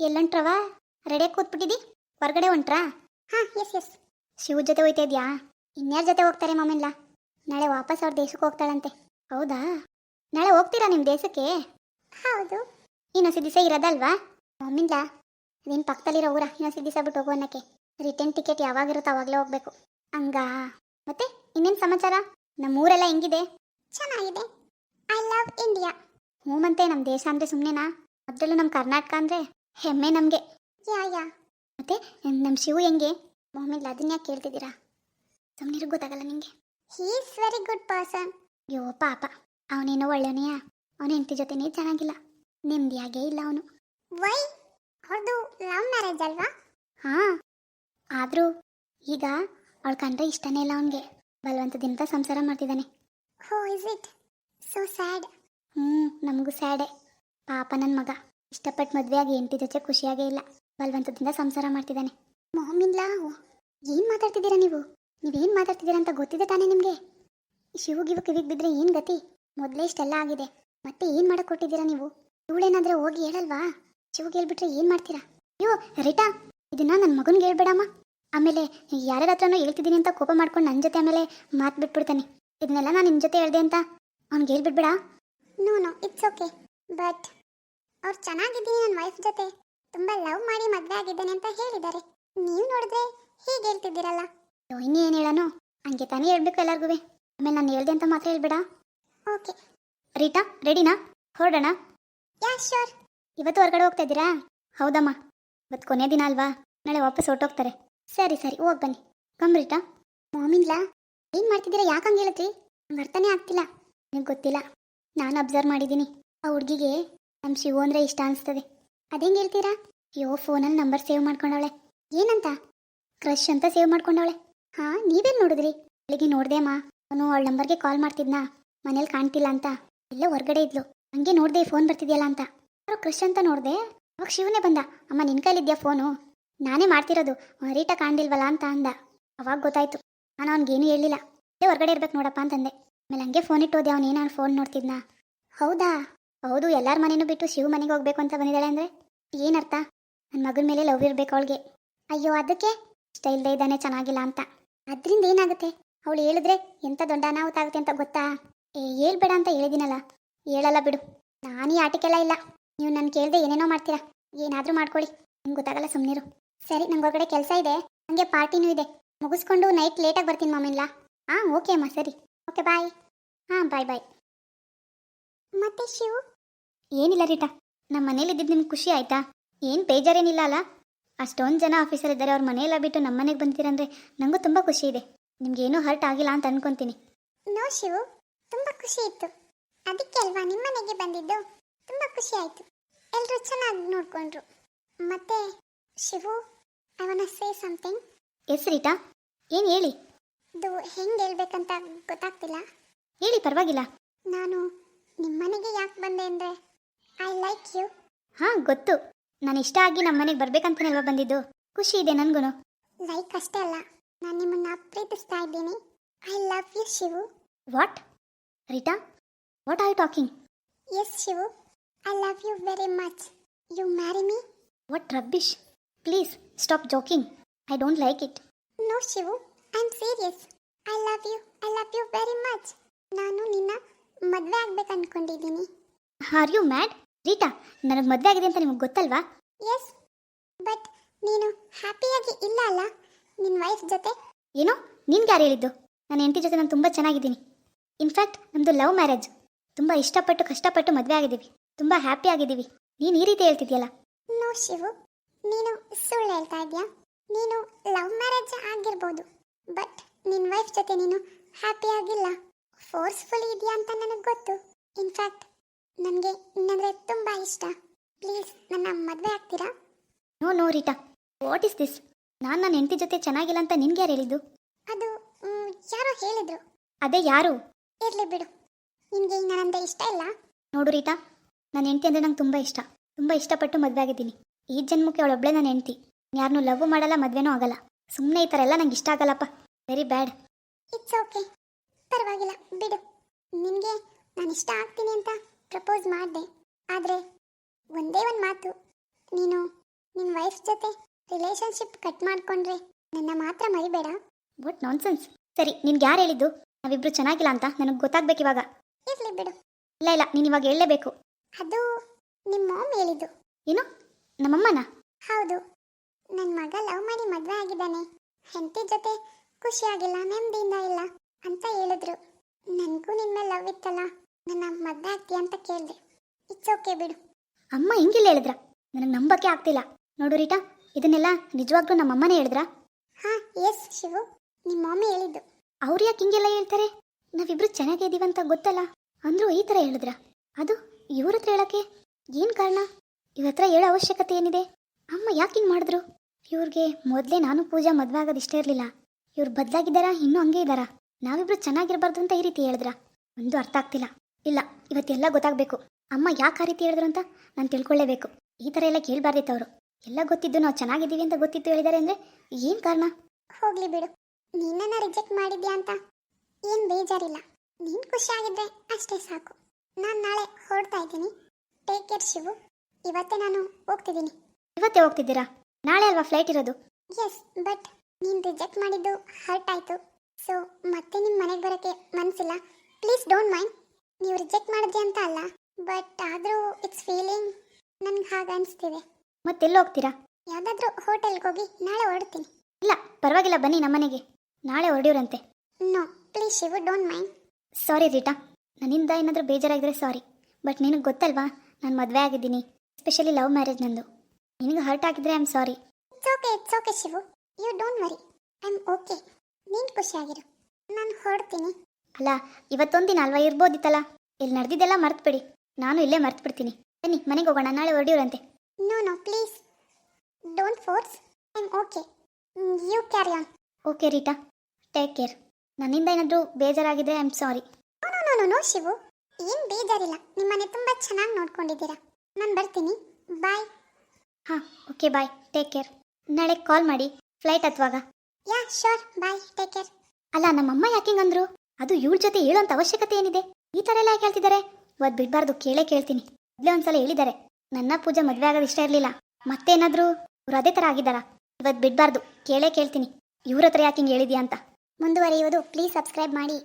ಎಲ್ಲಂಟ್ರವ? ರೆಡಿಯಾಗಿ ಕೂತ್ಬಿಟ್ಟಿದಿ? ಹೊರಗಡೆ ಹೊಂಟ್ರಾ? ಹಾ ಎಸ್ ಎಸ್ ಶಿವ ಜೊತೆ ಹೋಯ್ತಾ ಇದ್ಯಾ? ಇನ್ಯಾರ ಜೊತೆ ಹೋಗ್ತಾರೆ ಮಾಮಿಲ್ಲ ನಾಳೆ ವಾಪಸ್ ಅವ್ರ ದೇಶಕ್ಕೆ ಹೋಗ್ತಾಳಂತೆ. ಹೌದಾ? ನಾಳೆ ಹೋಗ್ತೀರಾ ನಿಮ್ಮ ದೇಶಕ್ಕೆ? ಹೌದು. ಇನ್ನೊಂದು ದಿವಸ ಇರೋದಲ್ವಾ? ಮಮ್ಮಿಂದ ನಿನ್ನ ಪಕ್ಕದಲ್ಲಿರೋ ಊರ ಇನ್ನೊಂದು ದಿವಸ ಬಿಟ್ಟು ಹೋಗು ಅನ್ನಕ್ಕೆ. ರಿಟರ್ನ್ ಟಿಕೆಟ್ ಯಾವಾಗಿರುತ್ತೋ ಅವಾಗಲೇ ಹೋಗ್ಬೇಕು. ಹಂಗಾ? ಮತ್ತೆ ಇನ್ನೇನು ಸಮಾಚಾರ? ನಮ್ಮ ಊರೆಲ್ಲ ಹೆಂಗಿದೆ? ಚೆನ್ನಾಗಿದೆ. ಐ ಲವ್ ಇಂಡಿಯಾ ಹ್ಞೂ ಮತ್ತೆ ನಮ್ಮ ದೇಶ ಅಂದರೆ ಸುಮ್ಮನೆನಾ ಅದರಲ್ಲೂ ನಮ್ಮ ಕರ್ನಾಟಕ ಅಂದರೆ? ಹೆಮ್ಮೆ ನಮಗೆ. ಯಾ ಯಾ. ಮತ್ತೆ ನಮ್ಮ ಶಿವು ಹೆಂಗೆ? ಮೊಹಮ್ಮದ್ ಅದನ್ನ ಯಾಕೆ ಕೇಳ್ತಿದ್ದೀರಾ? ಸುಮ್ಮನಿರು ಗೊತ್ತಾಗಲ್ಲ ನಿಮಗೆ ಹೀಸ್ ವೆರಿ ಗುಡ್ ಪರ್ಸನ್ ಯೋ ಪಾಪ. ಅವನೇನೋ ಒಳ್ಳೆಯ ಅವನ ಹೆಂಡತಿ ಜೊತೆನೇ ಚೆನ್ನಾಗಿಲ್ಲ. ನೆಮ್ಮದಿಯಾಗೇ ಇಲ್ಲ ಅವನು. ವೈ ಅವ್ರದ್ದು ಲವ್ ಮ್ಯಾರೇಜ್ ಅಲ್ವಾ? ಹಾಂ. ಆದರೂ ಈಗ ಅವಳ ಕಂಡ್ರೆ ಇಷ್ಟನೇ ಇಲ್ಲ ಅವನಿಗೆ. ಬಲವಂತದಿಂದ ಸಂಸಾರ ಮಾಡ್ತಿದ್ದಾನೆ. ಹೋ ಇಸ್ ಇಟ್ ಸೊ ಸ್ಯಾಡ್ ಹ್ಞೂ ನಮಗೂ ಸ್ಯಾಡೆ. ಪಾಪ ನನ್ನ ಮಗ. ಇಷ್ಟಪಟ್ಟು ಮದುವೆ ಆಗಿ ಹೆಂಡತಿ ಜೊತೆ ಖುಷಿಯಾಗೇ ಇಲ್ಲ. ಬಲವಂತದಿಂದ ಸಂಸಾರ ಮಾಡ್ತಿದ್ದಾನೆ. ಮೊಹಮ್ಮಿನ್ಲಾ ಏನು ಮಾತಾಡ್ತಿದ್ದೀರಾ ನೀವು? ನೀವೇನು ಮಾತಾಡ್ತಿದ್ದೀರಾ ಅಂತ ಗೊತ್ತಿದೆ ತಾನೇ ನಿಮಗೆ? ಶಿವು ಗಿವು ಕಿವಿಗೆ ಬಿದ್ರೆ ಏನು ಗತಿ? ಮೊದಲೇ ಇಷ್ಟೆಲ್ಲ ಆಗಿದೆ. ಮತ್ತೆ ಏನು ಮಾಡಕ್ಕೆ ಕೊಟ್ಟಿದ್ದೀರಾ ನೀವು? ಇವಳೇನಾದ್ರೆ ಹೋಗಿ ಹೇಳಲ್ವಾ? ಶಿವುಗೆ ಹೇಳ್ಬಿಟ್ರೆ ಏನು ಮಾಡ್ತೀರಾ? ಅಯ್ಯೋ, ರಿಟಾ! ಇದನ್ನ ನನ್ನ ಮಗನಿಗೆ ಹೇಳ್ಬೇಡಮ್ಮ. ಆಮೇಲೆ ಯಾರ್ಯಾರ ಹತ್ರನೂ ಹೇಳ್ತಿದ್ದೀನಿ ಅಂತ ಕೋಪ ಮಾಡ್ಕೊಂಡು ನನ್ನ ಜೊತೆ ಆಮೇಲೆ ಮಾತು ಬಿಟ್ಬಿಡ್ತಾನೆ. ಇದನ್ನೆಲ್ಲ ನಾನು ನಿಮ್ಮ ಜೊತೆ ಹೇಳ್ದೆ ಅಂತ? ಅವ್ನಿಗೆ ಹೇಳ್ಬಿಡ್ಬೇಡ? No no it's okay but ಅವ್ರು ಚೆನ್ನಾಗಿದ್ದೀನಿ ನನ್ನ ವೈಫ್ ಜೊತೆ. ತುಂಬ ಲವ್ ಮಾಡಿ ಮದುವೆ ಆಗಿದ್ದೇನೆ ಅಂತ ಹೇಳಿದ್ದಾರೆ. ನೀವು ನೋಡಿದ್ರೆ ಹೀಗೆ ಹೇಳ್ತಿದ್ದೀರಲ್ಲ. ರೋಹಿಣಿ ಇನ್ನೂ ಏನು ಹೇಳೋನು? ಹಂಗೆ ತಾನೇ ಹೇಳ್ಬೇಕು ಎಲ್ಲರಿಗೂ ಆಮೇಲೆ ನಾನು ಹೇಳ್ದೆ ಅಂತ ಮಾತ್ರ ಹೇಳ್ಬೇಡ? ಓಕೆ. ರೀಟಾ ರೆಡಿನಾ? ಹೊರಡೋಣ? ಯಾ ಶೋರ್ ಇವತ್ತು ಹೊರಗಡೆ ಹೋಗ್ತಾ ಇದ್ದೀರಾ? ಹೌದಮ್ಮ. ಇವತ್ತು ಕೊನೆ ದಿನ ಅಲ್ವಾ? ನಾಳೆ ವಾಪಸ್ ಹೊರಟೋಗ್ತಾರೆ. ಸರಿ ಸರಿ ಹೋಗಿ ಬನ್ನಿ. Come Rita. ಮಾಮಿನ್ಲ ಏನು ಮಾಡ್ತಿದ್ದೀರಾ? ಯಾಕೆ ಹಂಗೆ ಹೇಳತ್ರಿ? ನಂಗೆ ಅರ್ಥನೇ ಆಗ್ತಿಲ್ಲ. ನಿಮ್ಗೆ ಗೊತ್ತಿಲ್ಲ. ನಾನು ಅಬ್ಸರ್ವ್ ಮಾಡಿದ್ದೀನಿ. ಆ ಹುಡುಗಿಗೆ ನಮ್ಮ ಶಿವು ಅಂದರೆ ಇಷ್ಟ ಅನಿಸ್ತದೆ. ಅದೇಂಗೆ ಹೇಳ್ತೀರಾ? ಅಯ್ಯೋ ಫೋನಲ್ಲಿ ನಂಬರ್ ಸೇವ್ ಮಾಡ್ಕೊಂಡವಳೆ. ಏನಂತ? ಕ್ರಶ್ ಅಂತ ಸೇವ್ ಮಾಡ್ಕೊಂಡವಳೆ. ಹಾಂ, ನೀವೇನು ನೋಡಿದ್ರಿ? ಬೆಳಿಗ್ಗೆ ನೋಡ್ದೆ ಅಮ್ಮ ಅವನು ಅವಳ ನಂಬರ್ಗೆ ಕಾಲ್ ಮಾಡ್ತಿದ್ನಾ? ಮನೇಲಿ ಕಾಣ್ತಿಲ್ಲ ಅಂತ. ಎಲ್ಲ ಹೊರಗಡೆ ಇದ್ಲು. ಹಂಗೆ ನೋಡ್ದೆ ಫೋನ್ ಬರ್ತಿದ್ಯಲ್ಲ ಅಂತ. ಅವ್ರು ಕ್ರಶ್ ಅಂತ ನೋಡ್ದೆ. ಅವಾಗ ಶಿವನೇ ಬಂದ. ಅಮ್ಮ, ನಿನ್ ಕೈಲಿದ್ಯಾ ಫೋನು? ನಾನೇ ಮಾಡ್ತಿರೋದು. ರೀಟ ಕಾಣ್ದಿಲ್ವಲ್ಲ ಅಂತ ಅಂದ. ಅವಾಗ ಗೊತ್ತಾಯ್ತು. ನಾನು ಅವ್ನಿಗೇನು ಹೇಳಿಲ್ಲ ಅದೇ ಹೊರಗಡೆ ಇರ್ಬೇಕು ನೋಡಪ್ಪ ಅಂತಂದೆ. ಆಮೇಲೆ ಹಂಗೆ ಫೋನ್ ಇಟ್ಟೋದೆ ಅವನು ಏನಾನು ಫೋನ್ ನೋಡ್ತಿದ್ನಾ? ಹೌದಾ? ಹೌದು, ಎಲ್ಲರ ಮನೇನೂ ಬಿಟ್ಟು ಶಿವ ಮನೆಗೆ ಹೋಗ್ಬೇಕು ಅಂತ ಬಂದಿದ್ದಾಳೆ ಅಂದರೆ ಏನರ್ಥ? ನನ್ನ ಮಗನ ಮೇಲೆ ಲವ್ ಇರಬೇಕು ಅವಳಿಗೆ. ಅಯ್ಯೋ, ಅದಕ್ಕೆ? ಇಷ್ಟ ಇಲ್ಲದೆ ಇದ್ದಾನೆ, ಚೆನ್ನಾಗಿಲ್ಲ ಅಂತ. ಅದರಿಂದ ಏನಾಗುತ್ತೆ? ಅವಳು ಹೇಳಿದ್ರೆ ಎಂಥ ದೊಡ್ಡ ಅನಾಹುತ ಆಗುತ್ತೆ ಅಂತ ಗೊತ್ತಾ? ಏ, ಹೇಳ್ಬೇಡ ಅಂತ ಹೇಳಿದಿನಲ್ಲ. ಹೇಳಲ್ಲ ಬಿಡು. ನಾನು ಈ ಆಟಕ್ಕೆಲ್ಲ ಇಲ್ಲ. ನೀವು ನಾನು ಕೇಳದೆ ಏನೇನೋ ಮಾಡ್ತೀರಾ. ಏನಾದರೂ ಮಾಡ್ಕೊಳ್ಳಿ. ನಿಮ್ಗೆ ಗೊತ್ತಾಗಲ್ಲ ಸುಮ್ಮನಿರು ಸರಿ, ನಂಗೆ ಹೊರಗಡೆ ಕೆಲಸ ಇದೆ. ನನಗೆ ಪಾರ್ಟಿನೂ ಇದೆ. ಮುಗಿಸ್ಕೊಂಡು ನೈಟ್ ಲೇಟಾಗಿ ಬರ್ತೀನಿ ಮಾಮಿಲ್ಲ ಹಾಂ ಓಕೆ ಅಮ್ಮ, ಸರಿ. ಓಕೆ ಬಾಯ್ ಹಾಂ ಬಾಯ್ ಬಾಯ್ ಮತ್ತೆ ಶಿವು? ಏನಿಲ್ಲ ರೀಟಾ. ನಮ್ಮ ಮನೇಲಿದ್ದಿದ್ದು ನಿಮ್ಗೆ ಖುಷಿ ಆಯ್ತಾ? ಏನು ಬೇಜಾರೇನಿಲ್ಲ ಅಲ್ಲ ಅಷ್ಟೊಂದು ಜನ ಆಫೀಸರ್ ಇದ್ದಾರೆ ಅವ್ರ ಮನೆಯೆಲ್ಲ ಬಿಟ್ಟು ನಮ್ಮ ಮನೆಗೆ ಬಂದಿರಂದ್ರೆ ನನಗೂ ತುಂಬ ಖುಷಿ ಇದೆ. ನಿಮ್ಗೇನೂ ಹರ್ಟ್ ಆಗಿಲ್ಲ ಅಂತ ಅನ್ಕೊಂತೀನಿ. ನೋ ಶಿವು ತುಂಬ ಖುಷಿ ಇತ್ತು. ಅದಕ್ಕೆ ಅಲ್ವಾ ನಿಮ್ಮ ಮನೆಗೆ ಬಂದಿದ್ದು? ತುಂಬ ಖುಷಿ ಆಯಿತು. ಎಲ್ಲರೂ ಚೆನ್ನಾಗಿ ನೋಡ್ಕೊಂಡ್ರು. ಮತ್ತೆ Shivu I wanna say something yes Rita. ಏನು ಹೇಳಿ? ಇದು ಹೆಂಗೆ ಹೇಳ್ಬೇಕಂತ ಗೊತ್ತಾಗ್ತಿಲ್ಲ. ಹೇಳಿ ಪರವಾಗಿಲ್ಲ. ನಾನು ನಿಮ್ಮ ಮನೆಗೆ ಯಾಕೆ ಬಂದೆ ಅಂದರೆ ಐ ಲೈಕ್ ಯು ಹಾಂ ಗೊತ್ತು. ನಾನು ಇಷ್ಟ ಆಗಿ ನಮ್ಮ ಮನೆಗೆ ಬರ್ಬೇಕಂತನಲ್ವಾ ಬಂದಿದ್ದು? ಖುಷಿ ಇದೆ ನನಗೂ ಲೈಕ್ ಅಷ್ಟೇ ಅಲ್ಲ ನಾನು ನಿಮ್ಮನ್ನ ಪ್ರೀತಿಸ್ತಾ ಇದ್ದೀನಿ. I love you Shivu. What Rita? What are you talking yes Shivu. I love you very much you marry me what rubbish please stop joking I don't like it no Shivu. I am serious I love you I love you very much ನಾನು ನಿನ್ನ ಮದುವೆ ಆಗ್ಬೇಕು ಅನ್ಕೊಂಡಿದ್ದೀನಿ are you mad Rita ನನಗೆ ಮದುವೆ ಆಗಿದೆ ಅಂತ ನಿಮಗೆ ಗೊತ್ತಲ್ವಾ? ಎಸ್ ಬಟ್ ನೀನು ಹ್ಯಾಪಿಯಾಗಿ ಇಲ್ಲ ಅಲ್ಲ? ನಿನ್ನ ವೈಫ್ ಜೊತೆ? ಏನು ನಿನ್ಗೆ ಯಾರು ಹೇಳಿದ್ದು? ನನ್ನ ಹೆಂಡತಿ ಜೊತೆ ನಾನು ತುಂಬ ಚೆನ್ನಾಗಿದ್ದೀನಿ. ಇನ್ಫ್ಯಾಕ್ಟ್ ನಮ್ಮದು ಲವ್ ಮ್ಯಾರೇಜ್ ತುಂಬ ಇಷ್ಟಪಟ್ಟು ಕಷ್ಟಪಟ್ಟು ಮದುವೆ ಆಗಿದ್ದೀವಿ. ತುಂಬ ಹ್ಯಾಪಿ ಆಗಿದ್ದೀವಿ. ನೀನು ಈ ರೀತಿ ಹೇಳ್ತಿದ್ಯಲ್ಲ? ನೋ ಶಿವು. ನೀನು ಸುಳ್ಳು ಹೇಳ್ತಾ ಇದೆಯಾ? ನೀನು ಲವ್ ಮ್ಯಾರೇಜ್ ಆಗಿರ್ಬೋದು. ಬಟ್ ನಿನ್ನ ವೈಫ್ ಜೊತೆ ನೀನು ಹ್ಯಾಪಿ ಆಗಿಲ್ಲ. ಫೋರ್ಸ್ಫುಲಿ ಇದೆಯಾ ಅಂತ ನನಗೆ ಗೊತ್ತು. ಇನ್ಫ್ಯಾಕ್ಟ್ ನನಗೆ ಇನ್ನಂದ್ರೆ ತುಂಬ ಇಷ್ಟ. ಪ್ಲೀಸ್ ನನ್ನ ಮದುವೆ ಆಗ್ತೀರಾ? No no Rita. What is this ನಾನು ನನ್ನ ಹೆಂಡತಿ ಜೊತೆ ಚೆನ್ನಾಗಿಲ್ಲ ಅಂತ ನಿನ್ಗೆ ಯಾರು ಹೇಳಿದ್ದು? ಅದು ಮ್, ಯಾರೋ ಹೇಳಿದ್ರು. ಅದೇ ಯಾರು? ಇರ್ಲಿ ಬಿಡು. ನಿಮಗೆ ನನ್ನಂದ್ರೆ ಇಷ್ಟ ಇಲ್ಲ? ನೋಡು ರೀಟಾ ನನ್ನ ಹೆಂಡತಿ ಅಂದರೆ ನಂಗೆ ತುಂಬ ಇಷ್ಟ. ತುಂಬ ಇಷ್ಟಪಟ್ಟು ಮದುವೆ ಆಗಿದ್ದೀನಿ. ಈ ಜನ್ಮಕ್ಕೆ ಅವಳೊಬ್ಳೆ ನನ್ನ ಹೆಂಡತಿ. ಯಾರನ್ನೂ ಲವ್ ಮಾಡಲ್ಲ ಮದುವೆನೂ ಆಗಲ್ಲ. ಸುಮ್ಮನೆ ಈ ಥರ ಎಲ್ಲ ನಂಗೆ ಇಷ್ಟ ಆಗಲ್ಲಪ್ಪ. ವೆರಿ ಬ್ಯಾಡ್ ಇಟ್ಸ್ ಓಕೆ ಪರವಾಗಿಲ್ಲ ಬಿಡು. ನಿನಗೆ ನಾನು ಇಷ್ಟ ಆಗ್ತೀನಿ ಅಂತ ಪ್ರಪೋಸ್ ಮಾಡಿದೆ. ಆದರೆ ಒಂದೇ ಒಂದು ಮಾತು. ನೀನು ನಿನ್ನ ವೈಫ್ ಜೊತೆ ರಿಲೇಶನ್ಶಿಪ್ ಕಟ್ ಮಾಡ್ಕೊಂಡ್ರೆ ನನ್ನ ಮಾತ್ರ ಮರಿಬೇಡ. What nonsense. ಸರಿ ನಿನ್ಗೆ ಯಾರು ಹೇಳಿದ್ದು? ನಾವಿಬ್ರು ಚೆನ್ನಾಗಿಲ್ಲ ಅಂತ ನನಗೆ ಗೊತ್ತಾಗ್ಬೇಕು ಇವಾಗ. ಇರ್ಲಿ ಬಿಡು. ಇಲ್ಲ ಇಲ್ಲ ನೀನು ಇವಾಗ ಹೇಳಲೇಬೇಕು. ಅದು ನಿಮ್ಮ ಮಾಮ್ ಹೇಳಿದ್ದು. ಏನು? ನಮ್ಮಮ್ಮನ? ಹೌದು. ನನ್ನ ಮಗ ಲವ್ ಮಾಡಿ ಮದುವೆ ಆಗಿದ್ದಾನೆ. ಹೆಂಡತಿ ಜೊತೆ ಖುಷಿಯಾಗಿಲ್ಲ ನೆಮ್ಮದಿಯಿಂದ ಇಲ್ಲ ಅಂತ ಹೇಳಿದ್ರು. ನನಗೂ ನಿನ್ನ ಮೇಲೆ ಲವ್ ಇತ್ತಲ್ಲ. ನನ್ನ ಮದುವೆ ಆಗ್ತೀಯ ಅಂತ ಕೇಳಿದೆ. ಇಟ್ಸ್ ಓಕೆ ಬಿಡು. ಅಮ್ಮ ಹಿಂಗಿಲ್ಲ ಹೇಳಿದ್ರ? ನನಗೆ ನಂಬಕ್ಕೆ ಆಗ್ತಿಲ್ಲ. ನೋಡು ರೀಟಾ ಇದನ್ನೆಲ್ಲ ನಿಜವಾಗ್ಲೂ ನಮ್ಮ ಅಮ್ಮನೇ ಹೇಳಿದ್ರಾ? ಹಾ ಎಸ್ ಶಿವು. ನಿಮ್ಮ ಮಮ್ಮಿ ಹೇಳಿದ್ದು. ಅವ್ರು ಯಾಕೆ ಹಿಂಗೆಲ್ಲ ಹೇಳ್ತಾರೆ? ನಾವಿಬ್ರು ಚೆನ್ನಾಗಿದ್ದೀವಂತ ಗೊತ್ತಲ್ಲ. ಅಂದ್ರೂ ಈ ಥರ ಹೇಳಿದ್ರ? ಅದು ಇವ್ರ ಹತ್ರ ಹೇಳಕ್ಕೆ ಏನು ಕಾರಣ? ಇವ್ರ ಹತ್ರ ಹೇಳೋ ಅವಶ್ಯಕತೆ ಏನಿದೆ? ಅಮ್ಮ ಯಾಕೆ ಹಿಂಗೆ ಮಾಡಿದ್ರು? ಇವ್ರಿಗೆ ಮೊದಲೇ ನಾನು ಪೂಜಾ ಮದುವೆ ಆಗೋದು ಇಷ್ಟ ಇರಲಿಲ್ಲ. ಇವ್ರು ಬದಲಾಗಿದ್ದಾರಾ ಇನ್ನೂ ಹಂಗೆ ಇದ್ದಾರಾ? ನಾವಿಬ್ರು ಚೆನ್ನಾಗಿರ್ಬಾರ್ದು ಅಂತ ಈ ರೀತಿ ಹೇಳಿದ್ರ? ಒಂದು ಅರ್ಥ ಆಗ್ತಿಲ್ಲ. ಇಲ್ಲ ಇವತ್ತೆಲ್ಲ ಗೊತ್ತಾಗಬೇಕು. ಅಮ್ಮ ಯಾಕೆ ಆ ರೀತಿ ಹೇಳಿದ್ರು ಅಂತ ನಾನು ತಿಳ್ಕೊಳ್ಳೇಬೇಕು. ಈ ಥರ ಎಲ್ಲ ಕೇಳಬಾರ್ದಿತ್ತು ಅವರು. ಎಲ್ಲ ಗೊತ್ತಿದ್ದು ನಾವು ಚೆನ್ನಾಗಿದ್ದೀವಿ ಅಂತ ಗೊತ್ತಿತ್ತು ಹೇಳಿದ್ದಾರೆ ಅಂದರೆ ಏನು ಕಾರಣ? ಹೋಗ್ಲಿ ಬಿಡು. ನಿನ್ನನ್ನ ರಿಜೆಕ್ಟ್ ಮಾಡಿದ್ಯಾ ಅಂತ ಏನು ಬೇಜಾರಿಲ್ಲ. ನೀನು ಖುಷಿಯಾಗಿದ್ದೆ ಅಷ್ಟೇ ಸಾಕು. ನಾನು ನಾಳೆ ಹೊರಡ್ತಾ ಇದ್ದೀನಿ. Take care Shivu. ಇವತ್ತೇ ನಾನು ಹೋಗ್ತಿದ್ದೀನಿ. ಇವತ್ತೇ ಹೋಗ್ತಿದ್ದೀರಾ? ನಾಳೆ ಅಲ್ವಾ ಫ್ಲೈಟ್ ಇರೋದು? ಎಸ್ ಬಟ್ ನೀನು ರಿಜೆಕ್ಟ್ ಮಾಡಿದ್ದು ಹರ್ಟ್ ಆಯಿತು. ಸೊ ಮತ್ತೆ ನಿಮ್ಮ ಮನೆಗೆ ಬರೋಕ್ಕೆ ಮನಸ್ಸಿಲ್ಲ ಪ್ಲೀಸ್ ಡೋಂಟ್ ಮೈಂಡ್ ನೀವು ರಿಜೆಕ್ಟ್ ಮಾಡಿದ್ರಿ ಅಂತ ಅಲ್ಲ. ಬಟ್ ಆದರೂ ಇಟ್ಸ್ ಫೀಲಿಂಗ್ ನನ್ಗೆ ಹಾಗೆ ಅನಿಸ್ತಿದೆ. ಮತ್ತೆಲ್ಲ ಹೋಗ್ತೀರಾ? ಯಾವುದಾದ್ರೂ ಹೋಟೆಲ್ಗೆ ಹೋಗಿ ನಾಳೆ ಹೊರಡ್ತೀನಿ. ಇಲ್ಲ ಪರವಾಗಿಲ್ಲ ಬನ್ನಿ ನಮ್ಮನೆಗೆ ನಾಳೆ ಹೊರಡಿವ್ರಂತೆ no please Shivu don't mind sorry Rita ನನ್ನಿಂದ ಏನಾದರೂ ಬೇಜಾರಾಗಿದ್ರೆ ಸಾರಿ ಬಟ್ ನಿನಗೆ ಗೊತ್ತಲ್ವಾ ನಾನು ಮದುವೆ ಆಗಿದ್ದೀನಿ. ಎಸ್ಪೆಷಲಿ ಲವ್ ಮ್ಯಾರೇಜ್ ನಂದು. ನಿನಗೆ ಹರ್ಟ್ ಆಗಿದ್ರೆ I am sorry it's okay it's okay Shivu. You don't worry I am okay ನೀನು ಖುಷಿಯಾಗಿರು ನಾನು ಹೊರಡ್ತೀನಿ. ಅಲ್ಲ ಇವತ್ತೊಂದಿನ ಅಲ್ವಾ ಇರ್ಬೋದಿತ್ತಲ್ಲ? ಇಲ್ಲಿ ನಡೆದಿದ್ದೆಲ್ಲ ಮರ್ತ್ಬಿಡಿ. ನಾನು ಇಲ್ಲೇ ಮರ್ತು ಬಿಡ್ತೀನಿ ಬನ್ನಿ ಮನೆಗೆ ಹೋಗೋಣ ನಾಳೆ ಹೊರಡಿವ್ರಂತೆ. No no please don't force I am okay you carry on okay Rita. Take care ನನ್ನಿಂದ ಏನಾದರೂ ಬೇಜಾರಾಗಿದ್ರೆ I am sorry no no no no Shivu. ಏನು ಬೇಜಾರಿಲ್ಲ. ನಿಮ್ಮನೆ ತುಂಬ ಚೆನ್ನಾಗಿ ನೋಡ್ಕೊಂಡಿದ್ದೀರಾ. ನಾನು ಬರ್ತೀನಿ. ಬಾಯ್ ಹಾಂ ಓಕೆ ಬಾಯ್ ಟೇಕ್ ಕೇರ್ ನಾಳೆ ಕಾಲ್ ಮಾಡಿ. Flight ಹತ್ವಾಗ. Yeah sure bye take care ಅಲ್ಲ ನಮ್ಮಮ್ಮ ಯಾಕೆ ಹಿಂಗಂದ್ರು ಅದು ಇವಳ ಜೊತೆ ಹೇಳೋಂಥ ಅವಶ್ಯಕತೆ ಏನಿದೆ? ಈ ಥರ ಎಲ್ಲ ಕೇಳ್ತಿದ್ದಾರೆ ಇವತ್ತು ಬಿಡಬಾರ್ದು, ಕೇಳೇ ಕೇಳ್ತೀನಿ. ಮೊದಲೇ ಒಂದ್ಸಲ ಹೇಳಿದ್ದಾರೆ. ನನ್ನ ಪೂಜೆ ಮದುವೆ ಆಗೋದು ಇಷ್ಟ ಇರಲಿಲ್ಲ. ಮತ್ತೇನಾದರೂ ಇವ್ರು ಅದೇ ಥರ ಆಗಿದ್ದಾರಾ? ಇವತ್ತು ಬಿಡಬಾರ್ದು, ಕೇಳೇ ಕೇಳ್ತೀನಿ. ಇವ್ರ ಹತ್ರ ಯಾಕೆ ಹಿಂಗೆ ಹೇಳಿದ್ಯಾ ಅಂತ. ಮುಂದುವರಿಯುವುದು ಪ್ಲೀಸ್ ಸಬ್ಸ್ಕ್ರೈಬ್ ಮಾಡಿ.